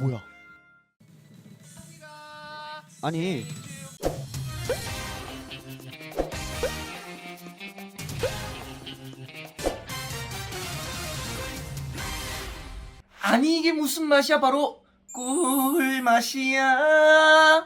뭐야? 아니 아니 이게 무슨 맛이야 바로 꿀맛이야.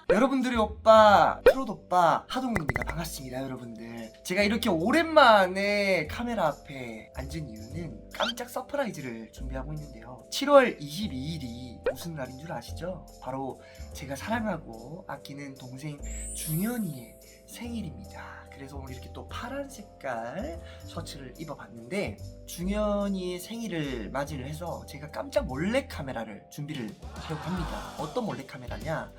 여러분들의 오빠 트롯 오빠 하동훈입니다. 반갑습니다 여러분들. 제가 이렇게 오랜만에 카메라 앞에 앉은 이유는 깜짝 서프라이즈를 준비하고 있는데요. 7월 22일이 무슨 날인 줄 아시죠? 바로 제가 사랑하고 아끼는 동생 준현이의 생일입니다 그래서 오늘 이렇게 또 파란 색깔 셔츠를 입어봤는데 중현이의 생일을 맞이를 해서 제가 깜짝 몰래 카메라를 준비를 하려고 합니다. 어떤 몰래 카메라냐?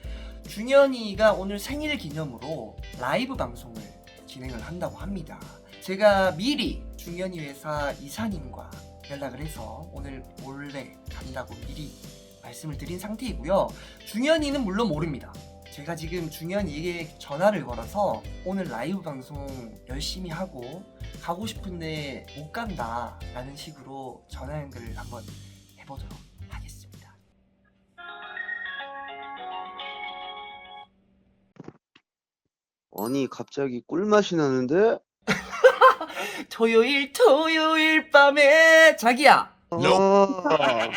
중현이가 오늘 생일 기념으로 라이브 방송을 진행을 한다고 합니다. 제가 미리 중현이 회사 이사님과 연락을 해서 오늘 몰래 간다고 미리 말씀을 드린 상태이고요. 중현이는 물론 모릅니다. 제가 지금 중현이에게 전화를 걸어서 오늘 라이브 방송 열심히 하고 가고 싶은데 못 간다 라는 식으로 전화 연결을 한번 해보도록 하겠습니다 아니 갑자기 꿀맛이 나는데? 토요일 토요일 밤에 자기야 아,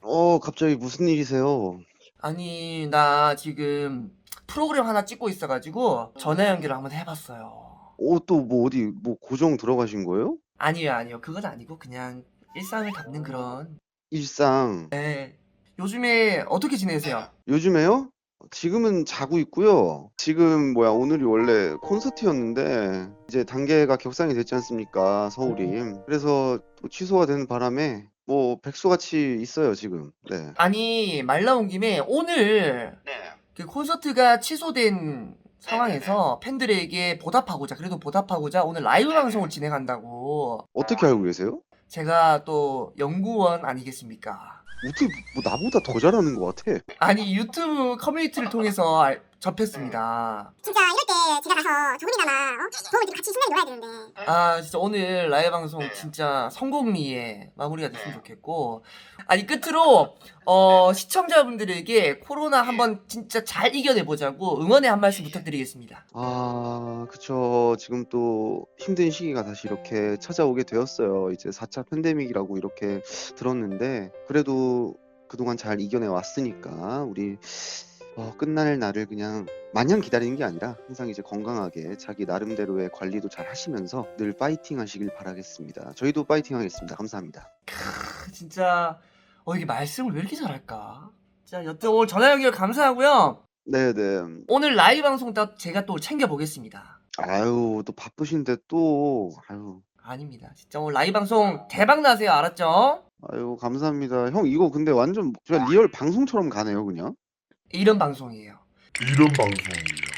어 갑자기 무슨 일이세요? 아니 나 지금 프로그램 하나 찍고 있어가지고 전화 연결을 한번 해봤어요 어또 뭐 어디 뭐 고정 들어가신 거예요? 아니요 아니요 그건 아니고 그냥 일상을 담는 그런 일상 네 요즘에 어떻게 지내세요? 요즘에요? 지금은 자고 있고요. 지금 뭐야 오늘이 원래 콘서트였는데 이제 단계가 격상이 됐지 않습니까 서울이. 그래서 또 취소가 되는 바람에 뭐 백수같이 있어요 지금. 네. 아니 말 나온 김에 오늘 네. 그 콘서트가 취소된 상황에서 팬들에게 보답하고자 그래도 보답하고자 오늘 라이브 방송을 진행한다고 어떻게 알고 계세요? 제가 또 연구원 아니겠습니까? 어떻게 뭐 나보다 더 잘하는 것 같아. 아니 유튜브 커뮤니티를 통해서 알- 접했습니다. 진짜 때 제가 가서 조금이나마 어? 도움을 드리고 같이 신나게 놀아야 되는데 아 진짜 오늘 라이브 방송 진짜 성공리에 마무리가 됐으면 좋겠고 아니 끝으로 어 시청자분들에게 코로나 한번 진짜 잘 이겨내 보자고 응원의 한 말씀 부탁드리겠습니다. 아, 그쵸. 지금 또 힘든 시기가 다시 이렇게 찾아오게 되었어요. 이제 4차 팬데믹이라고 이렇게 들었는데, 그래도 그동안 잘 이겨내 왔으니까, 우리, 어, 끝날 날을 그냥 마냥 기다리는 게 아니라, 항상 이제 건강하게 자기 나름대로의 관리도 잘 하시면서 늘 파이팅 하시길 바라겠습니다. 저희도 파이팅 하겠습니다. 감사합니다. 크, 진짜 어 이게 말씀을 왜 이렇게 잘할까? 자 여튼 오늘 전화 연결 감사하고요. 네네. 오늘 라이브 방송 다 제가 또 챙겨 보겠습니다. 아유, 또 바쁘신데 또, 아유, 아닙니다. 진짜 오늘 라이브 방송 대박 나세요. 알았죠? 아유, 감사합니다. 형, 이거 근데 완전, 제가 리얼 방송처럼 가네요, 그냥. 이런 방송이에요. 이런 방송이에요.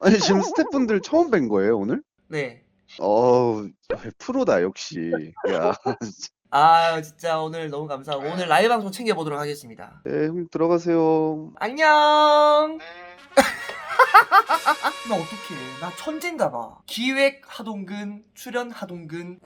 아니 지금 스태프분들 처음 뵌 거예요 오늘? 네. 어우 프로다 역시 야 아 진짜 오늘 너무 감사하고 오늘 라이브 방송 챙겨 보도록 하겠습니다. 네, 형 들어가세요 안녕. 나 어떡해. 나 천재인가 봐. 기획 하동근, 출연 하동근.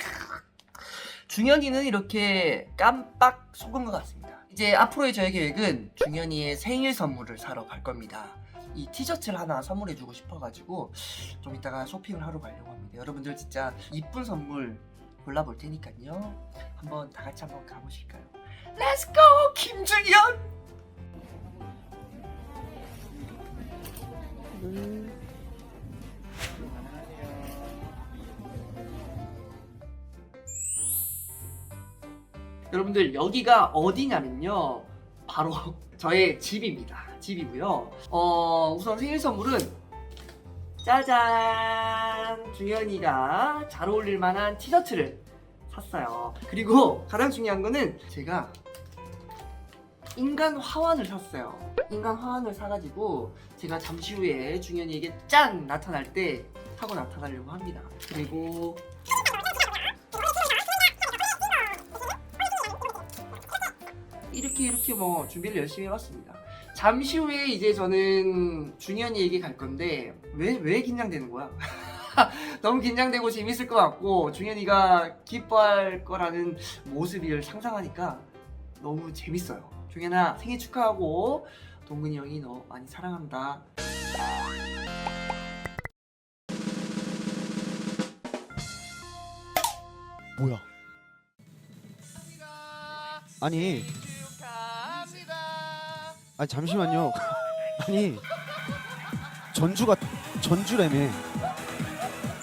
중현이는 이렇게 깜빡 속은 것 같습니다. 이제 앞으로의 저의 계획은 중현이의 생일 선물을 사러 갈 겁니다. 이 티셔츠를 하나 선물해주고 싶어가지고 좀 이따가 쇼핑을 하러 가려고 합니다. 여러분들 진짜 이쁜 선물 골라볼 테니까요. 한번 다 같이 한번 가보실까요? 렛츠고 김중현! 여러분들 여기가 어디냐면요. 바로 저의 집입니다. 집이고요. 어 우선 생일 선물은 짜잔! 중현이가 잘 어울릴 만한 티셔츠를 샀어요. 그리고 가장 중요한 거는 제가 인간 화환을 샀어요. 인간 화환을 사가지고 제가 잠시 후에 중현이에게 짠! 나타날 때 타고 나타나려고 합니다. 그리고 이렇게 이렇게 뭐 준비를 열심히 해봤습니다. 잠시 후에 이제 저는 준현이에게 갈 건데 왜 왜 긴장되는 거야? 너무 긴장되고 재밌을 것 같고 준현이가 기뻐할 거라는 모습을 상상하니까 너무 재밌어요. 종현아 생일 축하하고 동근이 형이 너 많이 사랑한다. 뭐야? 아니, 아니 잠시만요. 아니 전주가 전주라며.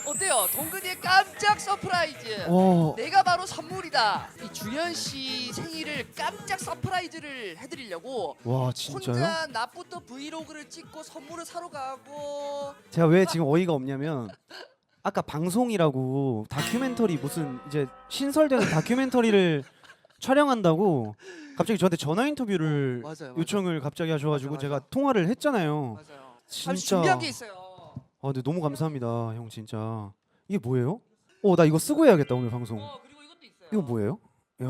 어때요? 동근이의 깜짝 서프라이즈. 어, 내가 바로 선물이다. 이 주현 씨 생일을 깜짝 서프라이즈를 해드리려고 와 진짜요? 혼자 낮부터 브이로그를 찍고 선물을 사러 가고 제가 왜 지금 어이가 없냐면 아까 방송이라고 다큐멘터리 무슨 이제 신설되는 다큐멘터리를 촬영한다고 갑자기 저한테 전화 인터뷰를 맞아요. 맞아요. 요청을 갑자기 하셔가지고 맞아, 제가 맞아. 통화를 했잖아요. 맞아요. 진짜. 잠시 준비한 게 있어요. 아 근데 너무 감사합니다, 형 진짜. 이게 뭐예요? 어 나 이거 쓰고 해야겠다 오늘 방송. 어 그리고 이것도 있어요. 이거 뭐예요? 야.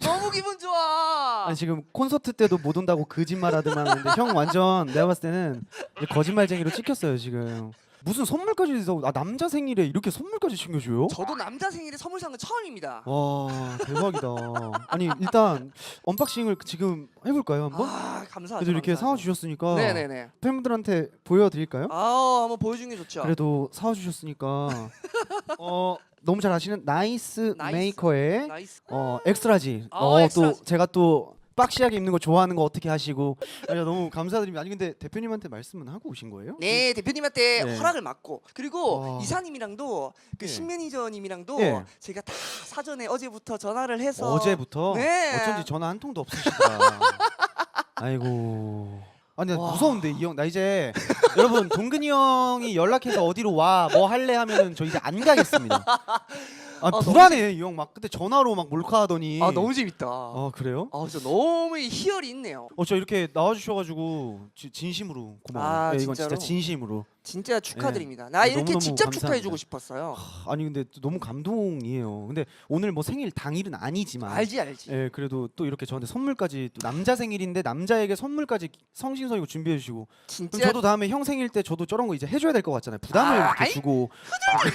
너무 기분 좋아. 아니 지금 콘서트 때도 못 온다고 거짓말하더만 하는데 형 완전 내가 봤을 때는 이제 거짓말쟁이로 찍혔어요 지금 무슨 선물까지 해서 아 남자 생일에 이렇게 선물까지 챙겨줘요? 저도 남자 생일에 선물 산건 처음입니다. 와 대박이다 아니 일단 언박싱을 지금 해볼까요 한번? 아 감사하죠. 그래도 이렇게 감사하죠. 사와 주셨으니까 네네네. 팬분들한테 보여드릴까요? 아 한번 보여주는 게 좋죠. 그래도 사와 주셨으니까 어 너무 잘 아시는 나이스, 나이스. 메이커의 나이스. 어 엑스트라지. 아, 어, 또 엑스트라지. 제가 또 박시하게 입는 거 좋아하는 거 어떻게 하시고 아니, 너무 감사드립니다. 아니 근데 대표님한테 말씀은 하고 오신 거예요? 네 대표님한테 네. 허락을 받고 그리고 와. 이사님이랑도 그 예. 신매니저님이랑도 예. 제가 다 사전에 어제부터 전화를 해서 어제부터 네. 어쩐지 전화 한 통도 없으시더라. 아이고. 아니 나 와. 무서운데 이 형 나 이제 여러분 동근이 형이 연락해서 어디로 와 뭐 할래 하면은 저 이제 안 가겠습니다. 아, 너무 불안해 이 형 막 그때 전화로 막 몰카하더니. 아 너무 재밌다. 아 그래요? 아 진짜 너무 희열이 있네요. 어저 이렇게 나와주셔가지고 지- 진심으로 고마워 요. 아, 네, 이건 진짜 진짜로? 진심으로. 진짜 축하드립니다. 나 네, 이렇게 너무너무 직접 감사합니다. 축하해주고 싶었어요. 아니 근데 또 너무 감동이에요. 근데 오늘 뭐 생일 당일은 아니지만. 알지 알지. 예, 그래도 또 이렇게 저한테 선물까지 또 남자 생일인데 남자에게 선물까지 성심성의고 준비해 주시고 그럼 진짜 저도 다음에 형 생일 때 저도 저런 거 이제 해줘야 될 것 같잖아요. 부담을 아, 이렇게 아이, 주고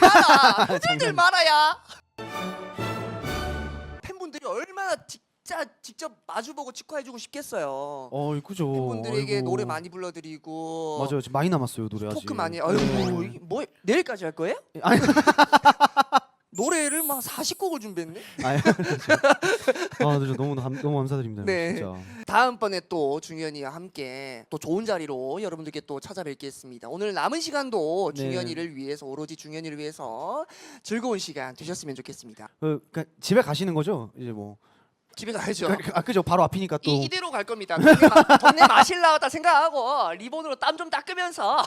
많아. 후들들 장난. 많아야. 팬분들이 얼마나 진짜 직접 마주보고 축하해주고 싶겠어요. 어, 그죠. 팬분들에게 아이고. 노래 많이 불러드리고 맞아요. 지금 많이 남았어요 노래 아직. 토크 많이. 아이고 이게 뭐 내일까지 할 거예요? 아니, 노래를 막 40곡을 준비했네. 아, 진짜 너무 감, 너무 감사드립니다. 네. 진짜. 다음번에 또 중현이와 함께 또 좋은 자리로 여러분들께 또 찾아뵙겠습니다. 오늘 남은 시간도 네. 중현이를 위해서 오로지 중현이를 위해서 즐거운 시간 되셨으면 좋겠습니다. 그, 그러니까 집에 가시는 거죠? 이제 뭐. 집에 가야죠. 그, 아 그죠. 바로 앞이니까 또. 이, 이대로 갈 겁니다. 동네, 마, 동네 마실 나왔다 생각하고 리본으로 땀 좀 닦으면서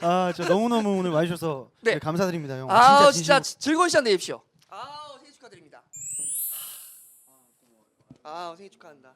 아, 진짜 너무 너무 오늘 와주셔서 네. 네, 감사드립니다, 형. 아 진짜 진짜 진심으로. 즐거운 시간 되십시오. 아 생일 축하드립니다. 아 생일 축하한다.